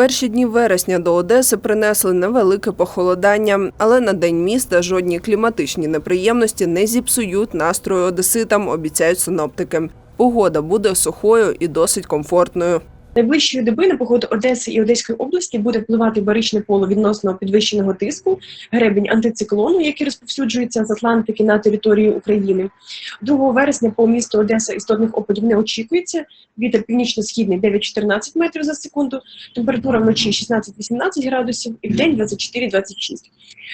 Перші дні вересня до Одеси принесли невелике похолодання, але на день міста жодні кліматичні неприємності не зіпсують настрою одеситам, обіцяють синоптики. Погода буде сухою і досить комфортною. Найближчої доби на погоду Одеси і Одеської області буде впливати баричне поле відносно підвищеного тиску, гребінь антициклону, який розповсюджується з Атлантики на територію України. 2 вересня по місту Одеса істотних опадів не очікується. Вітер північно-східний 9-14 метрів за секунду, температура вночі 16-18 градусів і вдень 24-26.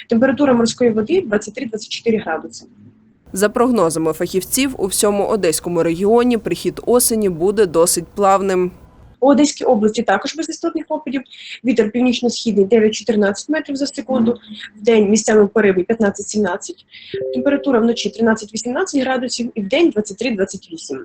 Температура морської води 23-24 градуси. За прогнозами фахівців, у всьому одеському регіоні прихід осені буде досить плавним. У Одеській області також без істотних опадів. Вітер північно-східний 9-14 метрів за секунду. В день місцями пориви 15-17. Температура вночі 13-18 градусів і в день 23-28.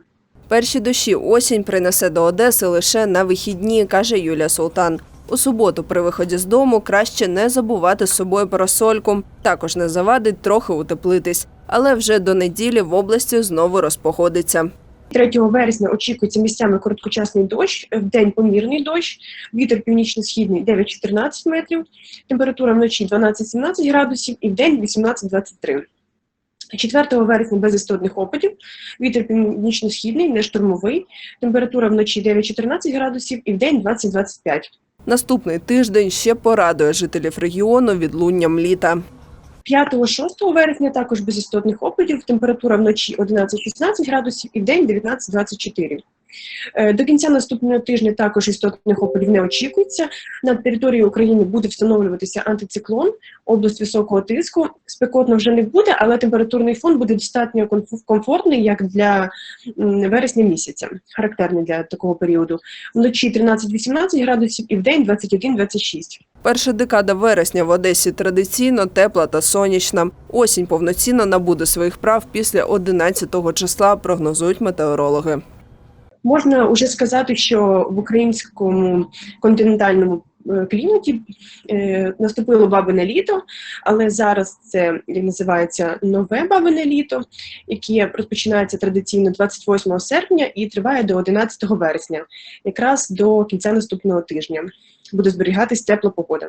Перші дощі осінь принесе до Одеси лише на вихідні, каже Юлія Султан. У суботу при виході з дому краще не забувати з собою парасольку. Також не завадить трохи утеплитись. Але вже до неділі в області знову розпогодиться. 3 вересня очікується місцями короткочасний дощ, в день помірний дощ, вітер північно-східний 9-14 метрів, температура вночі 12-17 градусів і в день 18-23. 4 вересня без істотних опадів, вітер північно-східний, не штурмовий, температура вночі 9-14 градусів і в день 20-25. Наступний тиждень ще порадує жителів регіону відлунням літа. 5-6 вересня також без істотних опадів, температура вночі 11-16 градусів і в день 19-24. Е, До кінця наступного тижня також істотних опадів не очікується. На території України буде встановлюватися антициклон, область високого тиску. Спекотно вже не буде, але температурний фон буде достатньо комф- комфортний, як для вересня місяця, характерний для такого періоду. Вночі 13-18 градусів і в день 21-26. Перша декада вересня в Одесі традиційно тепла та сонячна. Осінь повноцінно набуде своїх прав після 11 числа, прогнозують метеорологи. Можна вже сказати, що в українському континентальному е, кліматі е, наступило бабине літо, але зараз це називається нове бабине літо, яке розпочинається традиційно 28 серпня і триває до 11 вересня, якраз до кінця наступного тижня. Буде зберігатись тепла погода.